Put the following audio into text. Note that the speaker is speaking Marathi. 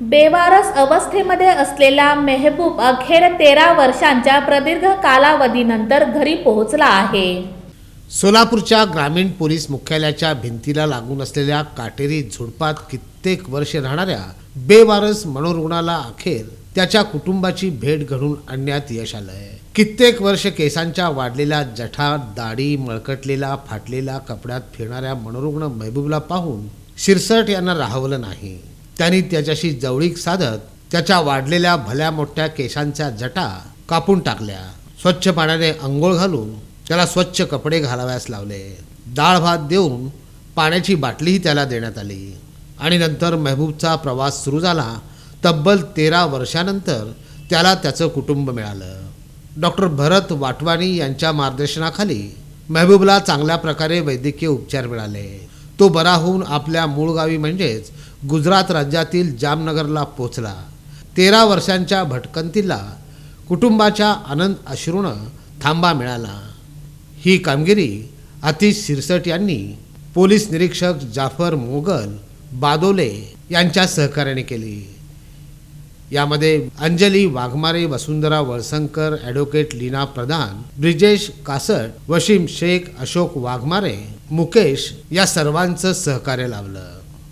बेवारस अवस्थेमध्ये असलेला मेहबूब अखेर तेरा वर्षांच्या प्रदीर्घ कालावधीनंतर घरी पोहोचला आहे. सोलापूरच्या ग्रामीण पोलीस मुख्यालयाच्या भिंतीला लागून असलेल्या काटेरी झुडपात कित्येक वर्ष राहणाऱ्या बेवारस मनोरुग्णाला अखेर त्याच्या कुटुंबाची भेट घडून आणण्यात यश आलंय. कित्येक वर्ष केसांच्या वाढलेल्या जठा दाढी मळकटलेला फाटलेला कपड्यात फिरणाऱ्या मनोरुग्ण महबूबला पाहून शिरसट यांना राहवलं नाही. त्यांनी त्याच्याशी जवळीक साधत त्याच्या वाढलेल्या भल्या मोठ्या केसांच्या जटा कापून टाकल्या. स्वच्छ पाण्याने अंघोळ घालून त्याला स्वच्छ कपडे घालाव्यास लावले. डाळ भात देऊन पाण्याची बाटलीही त्याला देण्यात आली. आणि नंतर महबूबचा प्रवास सुरू झाला. तब्बल तेरा वर्षानंतर त्याला त्याचं कुटुंब मिळालं. डॉक्टर भरत वाटवाणी यांच्या मार्गदर्शनाखाली महबूबला चांगल्या प्रकारे वैद्यकीय उपचार मिळाले. तो बरा होऊन आपल्या मूळ गावी म्हणजेच गुजरात राज्यातील जामनगरला पोचला. तेरा वर्षांच्या भटकंतीला कुटुंबाच्या आनंद अश्रूनं थांबा मिळाला. ही कामगिरी अतिश शिरसट यांनी पोलीस निरीक्षक जाफर मोगल बादोले यांच्या सहकार्याने केली. यामध्ये अंजली वाघमारे वसुंधरा वळसंकर ॲडव्होकेट लीना प्रधान ब्रिजेश कासट वशीम शेख अशोक वाघमारे मुकेश या सर्वांचं सहकार्य लावलं